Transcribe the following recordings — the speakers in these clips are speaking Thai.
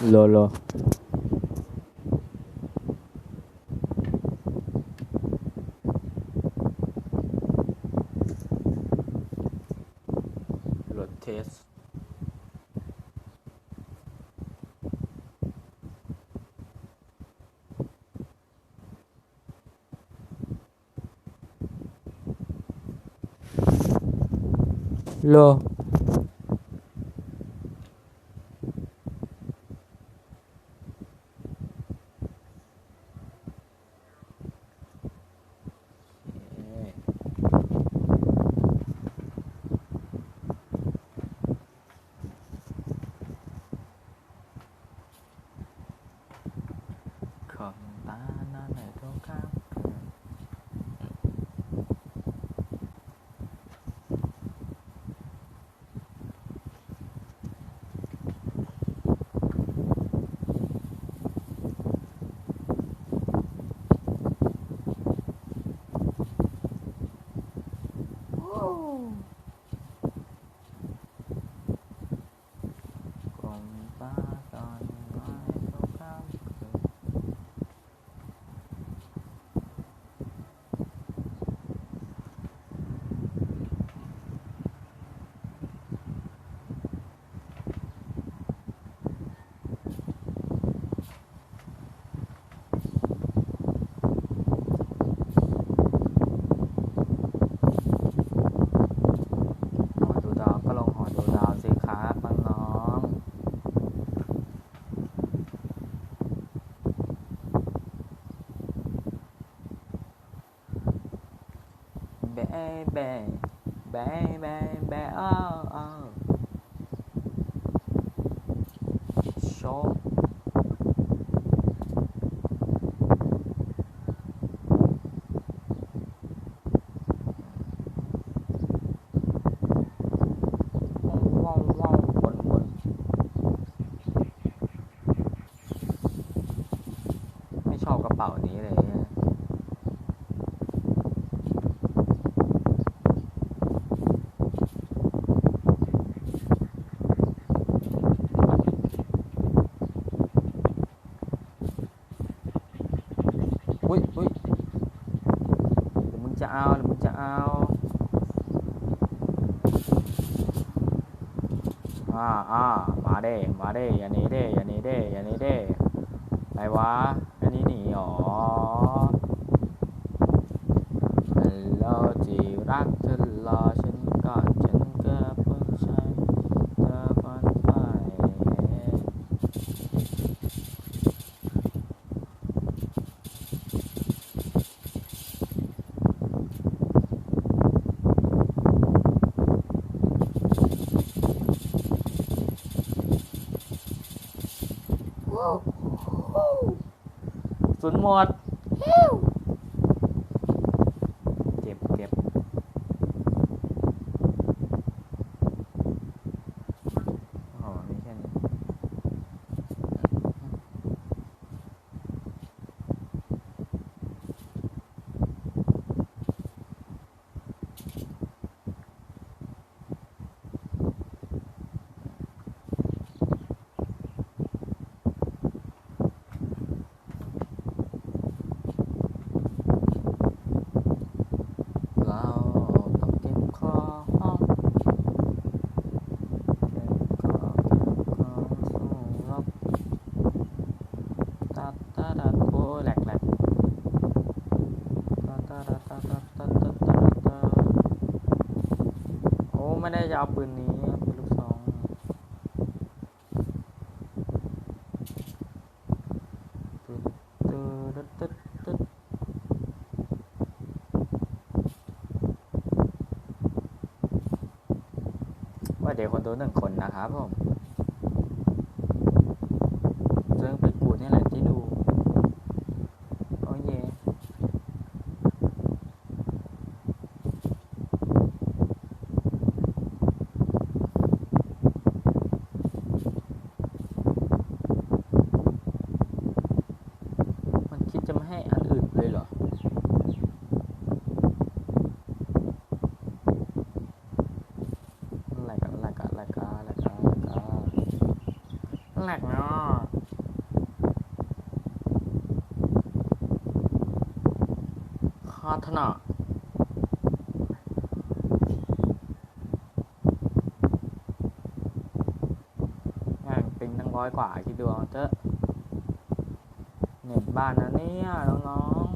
咯咯。了 ศูนย์หมด ไม่ได้จะเอาปืนนี้ปืนลูกซอง ปืนตึ๊ดตึ๊ดตึ๊ดว่าเดี๋ยวคนตัวหนึ่งคนนะครับผม จะไม่ให้อันอื่นเลยเหรอ แหลกแหลกแหลกแหลกแหลกแหลกเนาะคาถนาเป็นตั้งร้อยกว่าคิดดูเอาเถอะ บ้านนะเนี่ยน้องๆ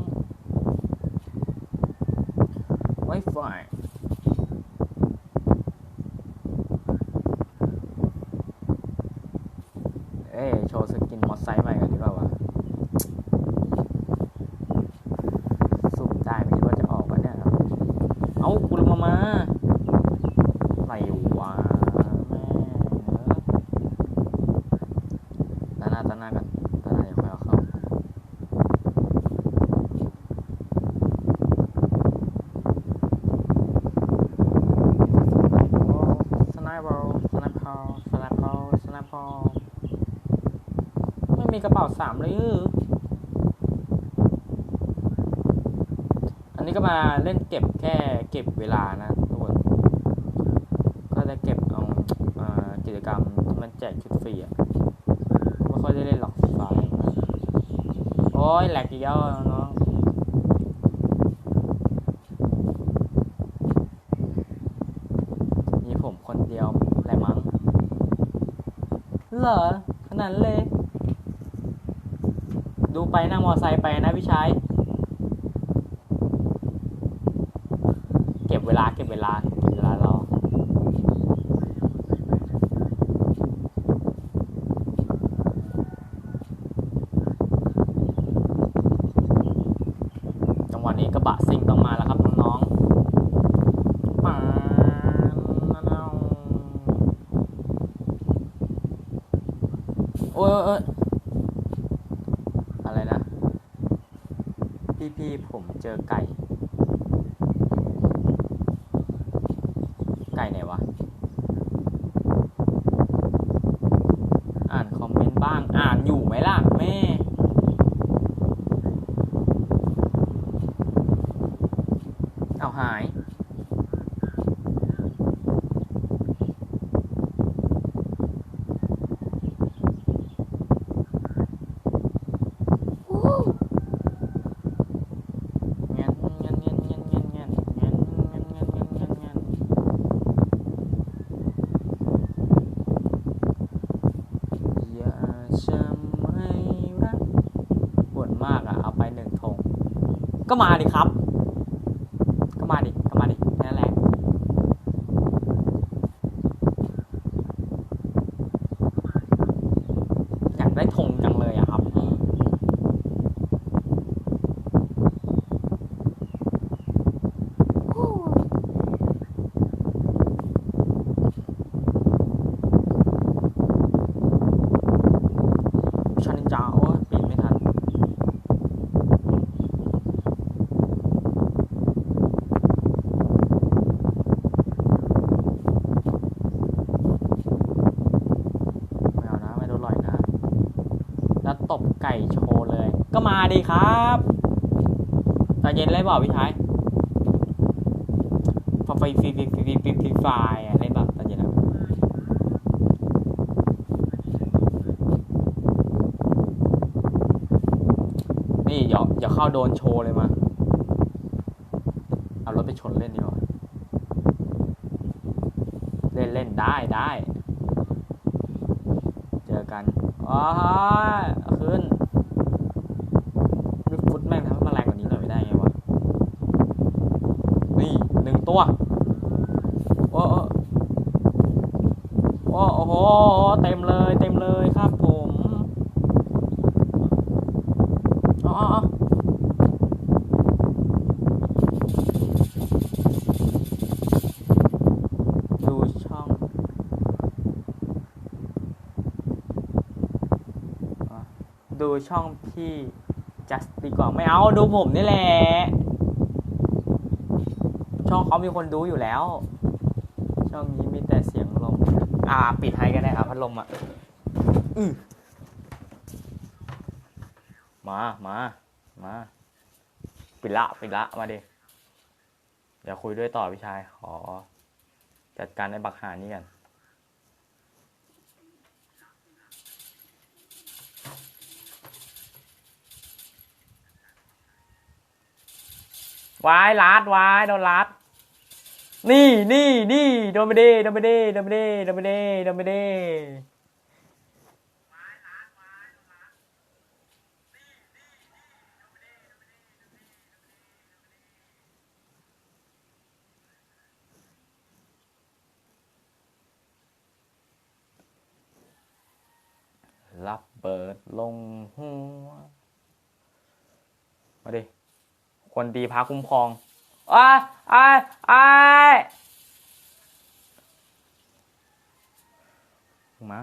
Wi-Fi เอ้โชว์สกินมอสไซค์ใหม่กันดีกว่าวะสุ่มได้ไม่คิดว่าจะออกวะเนี่ยครับเอากูลงมามาอะไรวะแม่ตาหน้าตาหน้ากันตาหน้าอย่าค่อยเอาเข้า สไนเปอร์สไนเปอร์สไนเปอร์สไนเปอร์ไม่มีกระเป๋า สามเลยอันนี้ก็มาเล่นเก็บแค่เก็บเวลานะทุกคนก็จะเก็บเอากิจกรรมที่มันแจกชุดฟรีอะไม่ค่อยได้เล่นหรอกฟรีไฟโอ้ยแหลกอีกแล้วเนาะมีผมคนเดียวแหละมั้งเหรอขนาดเลย ดูไปนั่งมอไซค์ไปนะพี่ชายเก็บเวลาเก็บเวลาเก็บเวลารอ จังหวะนี้กระบะซิ่งต้องมาแล้วครับน้องๆ ปาโอ้ยโอ้ยอะไรนะ พี่พี่ๆ ผมเจอไก่ ไก่ไหนวะ อ่านคอมเมนต์บ้าง อ่านอยู่ไหมล่ะ แม่ ก็มาดิครับ ก็มาดิ ก็มาดินั่นแหละ อยากได้ธงจังเลยอะครับ ชานินจาโอ้ยปีนไม่ทัน ไม่เอานะ ไม่โดนลอยนะ แล้วตบไก่โชว์เลย ก็มา ดีครับตาเย็นเลยเปล่าพี่ชายฟไฟฟีฟีฟีฟีฟีฟีไฟอะเล่นแบบตาเย็นอะนี่อย่าอย่าเข้าโดนโชว์เลยมา เอารถไปชนเล่นดีกว่า เล่นเล่นได้ได้ เจอกัน อ๋อเอาขึ้นลูกฟุตแม่งทำให้มันแรงกว่านี้หน่อยไม่ได้ไงวะ นี่หนึ่งตัว โอ้โอ้โอ้โอ้โห เต็มเลย เต็มเลยครับผมอ๋ออ๋ออ๋อดูช่อง ดู ช่องพี่จัสดีกว่าไม่เอาดูผมนี่แหละ ช่องเขามีคนดูอยู่แล้ว ช่องนี้มีแต่เสียงลม อ่า ปิดให้ก็ได้ครับพัดลมอะอืมามามาปิดละปิดละมาดิเดี๋ยวคุยด้วยต่อพี่ชาย ขอ จัดการไอ้บักหานี่กัน วายลัดวายโดนลัดนี่นี่นี่โดนไปดิโดนไปดิโดนไปดิโดนไปดิโดนไปดิรับเบิดลงหัว มาดิ คนดีพาคุ้มครองอ้าอ้าอ้ามึงมา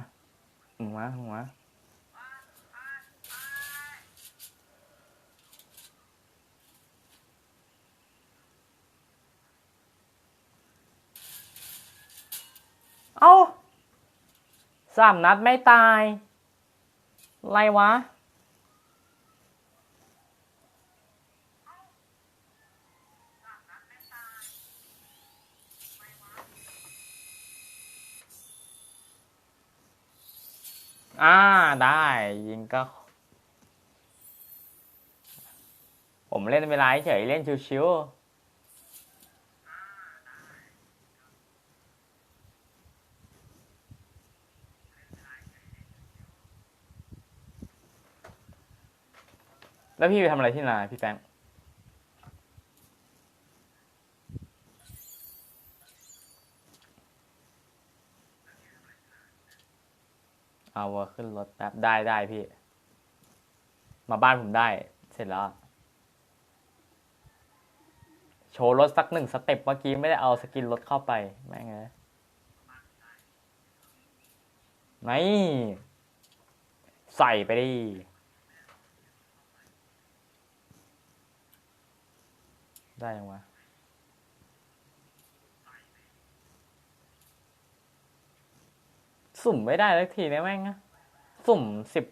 มึงมามึงมาเอ้าสามนัดไม่ตาย ไรวะ อ่าได้ยิงก็ ผมเล่นเวลาเฉยเล่นชิวๆแล้วพี่ไปทำอะไรที่นาพี่แป้ง เอาวัวขึ้นรถแป๊บได้ได้พี่ มาบ้านผมได้ เสร็จแล้ว โชว์รถสักหนึ่งสเต็ปเมื่อกี้ไม่ได้เอาสกินรถเข้าไป แม่งไงไม่ใส่ไปดิได้ยังวะ สุ่มไม่ได้สักทีนะแม่งสุ่มสิบ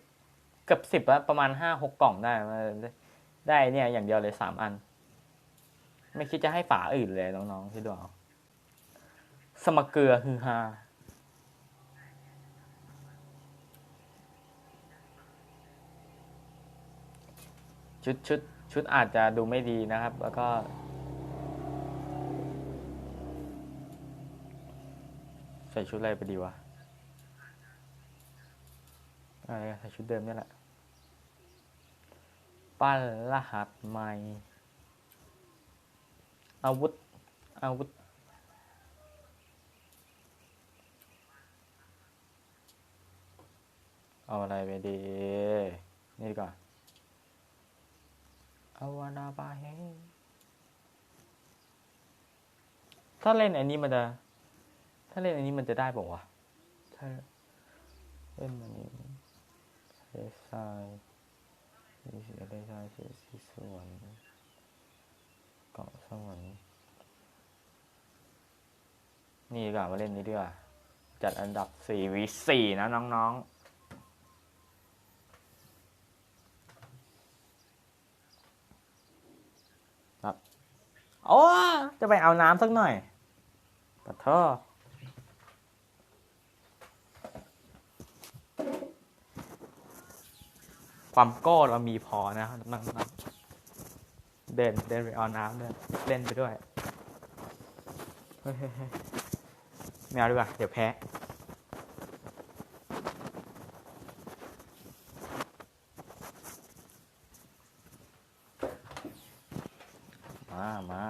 เกือบสิบอะประมาณห้าหกกล่องได้ได้เนี่ย อย่างเดียวเลยสามอัน ไม่คิดจะให้ฝาอื่นเลยน้องๆที่ดูเอาสมเกลือฮือฮาชุดชุดชุดอาจจะดูไม่ดีนะครับ แล้วก็ ใส่ชุดอะไรไปดีวะ อะไรใส่ชุดเดิมนี่แหละ ปั้นรหัสใหม่ อาวุธ อาวุธ เอาอะไรไปดี นี่ดีกว่อนอาวานาบาเฮถ้าเล่นอันนี้มันจะ ถ้าเล่นอันนี้มันจะได้บอกว่าวะ ถ้าเล่นอันนี้ เลซายนี่สิเลซายเสียสีสวนเกาะสวรรค์นี่ดีกว่ามาเล่นนี้ดีกว่าจัดอันดับสี่วิสี่นะน้องๆครับโอ้จะไปเอาน้ำสักหน่อยปะเถอ ความโก้เรามีพอนะครับน้องๆเดินเดินไปเอาน้ำด้วยเล่นไปด้วยเฮ้ยเฮ้ยเฮ้ยไม่เอาดีกว่าเดี๋ยวแพ้มามา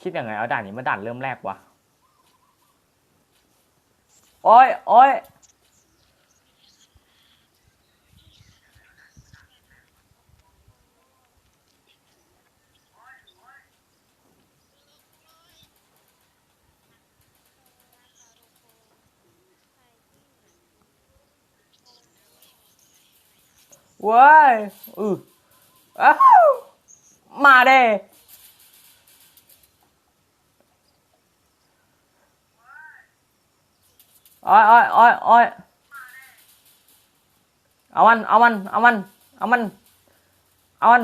คิดยังไงเอาด่านนี้มาด่านเริ่มแรกวะโอ้ยโอ้ย ว้ายอืออ้าวมาเด้โอ้ยโอ้ยโอ้ยโอ้ยเอามัน เอามัน เอามัน เอามัน เอามัน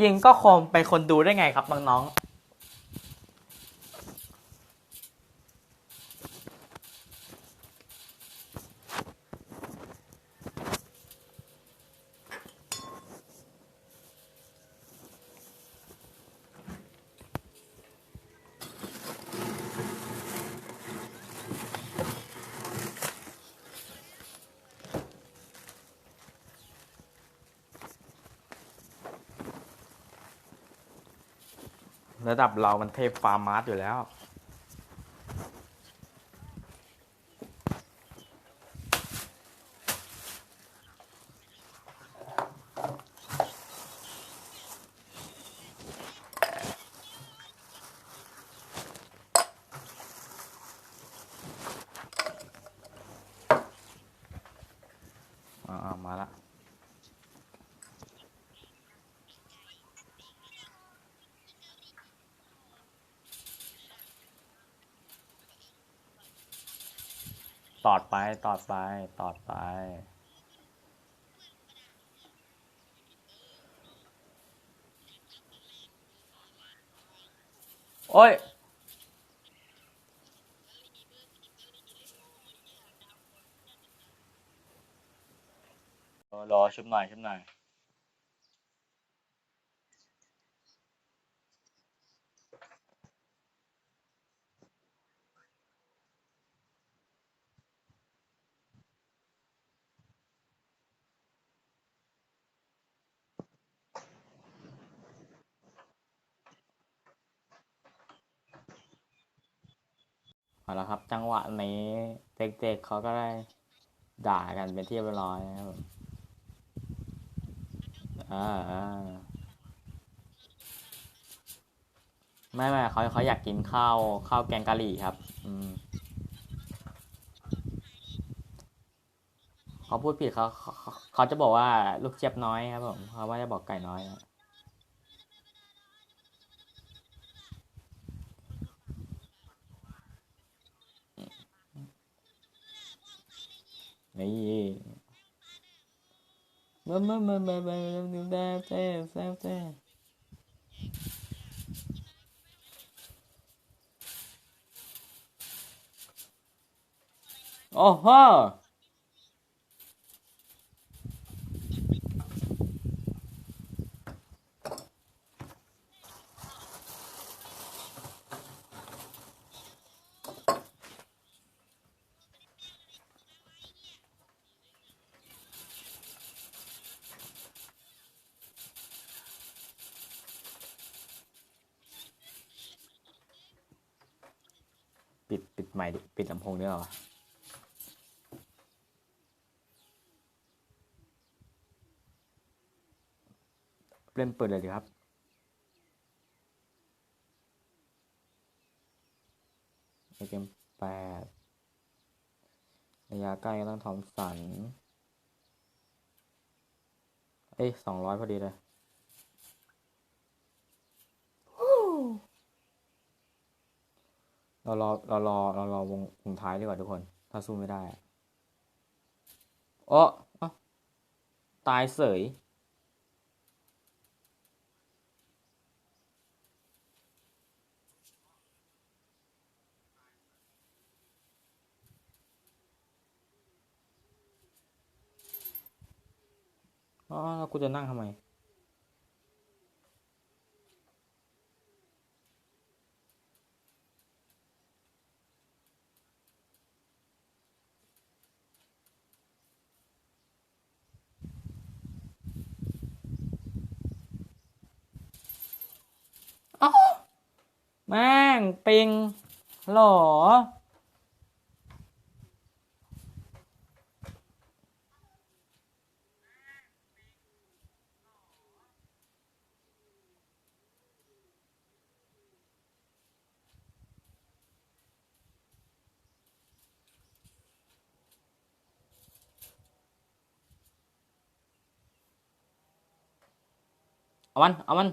ยิงก็คงเป็นคนดูได้ไงครับน้องๆ ระดับเรามันเทพฟาร์มมาร์สอยู่แล้ว อ่าๆมาละ ตอดไป ตอดไปตอไปโอ้ยรอรอชุบหน่อยชุบหน่อยะครับ จังหวะนี้เด็กๆเขาก็ได้ด่ากันเป็นที่เรียบร้อยนะครับอ่าไม่ไม่เขาเขาอยากกินข้าวข้าวแกงกะหรี่ครับ อืมเขาพูดผิดเขาเขาเขาเขาจะบอกว่าลูกเจี๊ยบน้อยครับผมเขาว่าจะบอกไก่น้อยนะนี่ มามามามามาดูแซ่บแซ่บแซ่บแซ่บโอ้โห ปิดปิดใหม่ปิดลำโพงด้วยเหรอเล่นเปิดเลยดีครับเกมแปดระยะใกล้ก็ต้องทอมสัน เอ้ยสองร้อยพอดีเลย เรารอเรารอเรารอวงวงท้ายดีกว่าทุกคน ถ้าสู้ไม่ได้โอ้เอ้าตายเสยอ๋อแล้วกูจะนั่งทำไม อ้าว แม่งปิงหรอ เอามัน เอามัน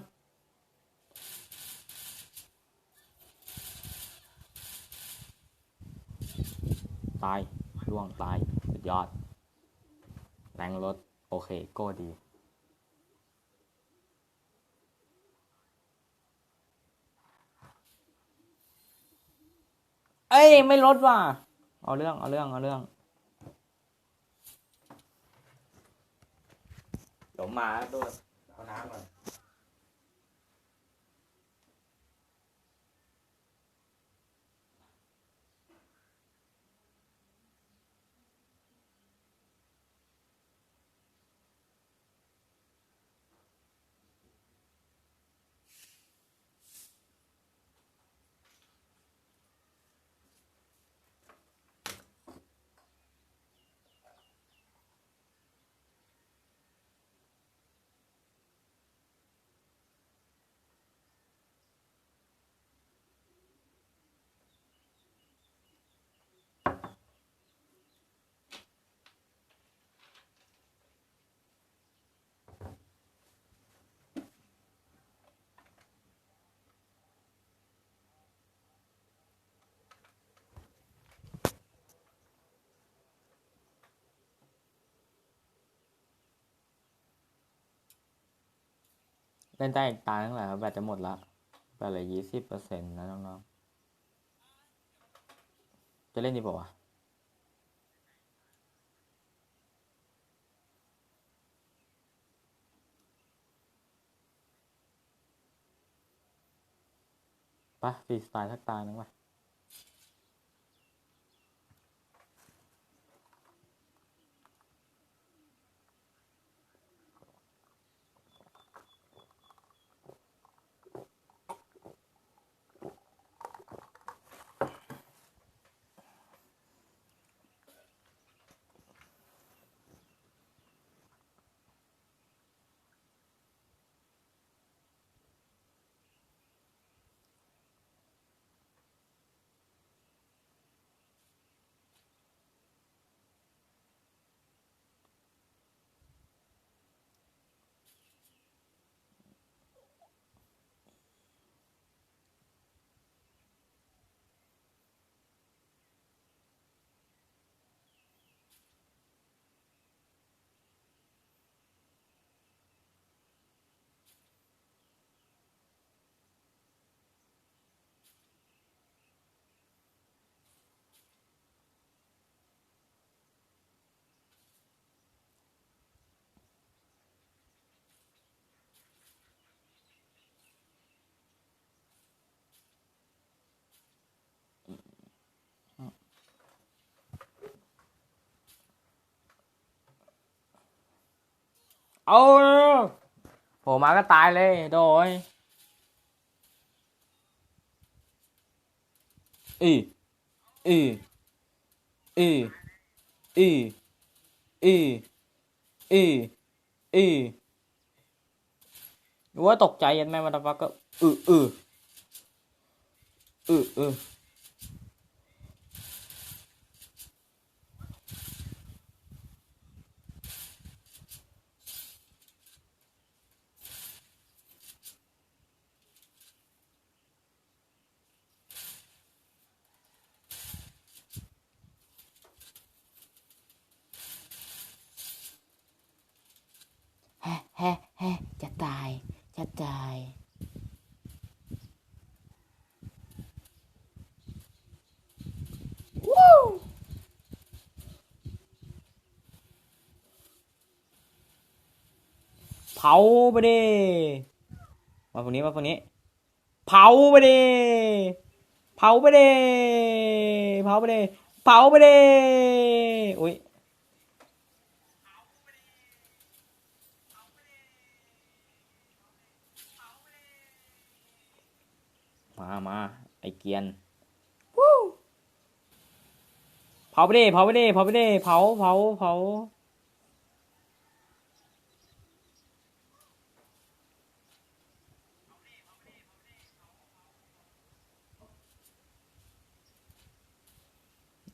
ตายร่วงตาย สุดยอด แรงรถ โอเคก็ดี เอ้ย ไม่ลดว่ะ เอาเรื่อง เอาเรื่อง เอาเรื่องเดี๋ยวมาด้วยเอาน้ำก่อน เล่นได้อีกตาทั้งหลายครับแบตจะหมดละแบตเหลือยี่สิบเปอร์เซ็นต์นะน้องๆ จะเล่นดีป่าวะไปะฟรีสไตล์ทักตาหนึ่งวะ เอาโผล่มาก็ตายเลยโดยอีอีอีอีอีอีอีว่าตกใจยันแม่มาตาฟักก็อืออืออืออือ แฮะแฮะแฮะจะตาย จะตาย วู้เผาไปดิมาฝั่งนี้มาฝั่งนี้ เผาไปดิเผาไปดิเผาไปดิเผาไปดิอุ้ยมามาไอเกียนวูเผาไปดิเผาไปดิเผาไปดิเผาเผาเผา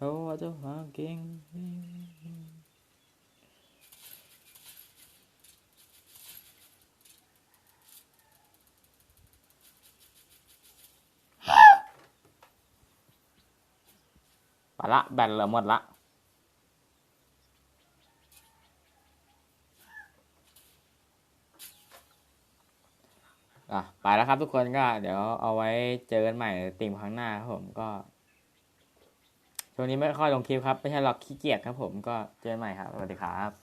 โอ้เจ้าหาเก่งไปละแบตเหลือหมดละอะไปแล้วครับทุกคนก็เดี๋ยวเอาไว้เจอกันใหม่ติมครั้งหน้าครับผมก็ ช่วงนี้ไม่ค่อยลงคลิปครับ ไม่ใช่หรอกขี้เกียจครับผมก็เจอกันใหม่ครับ สวัสดีครับ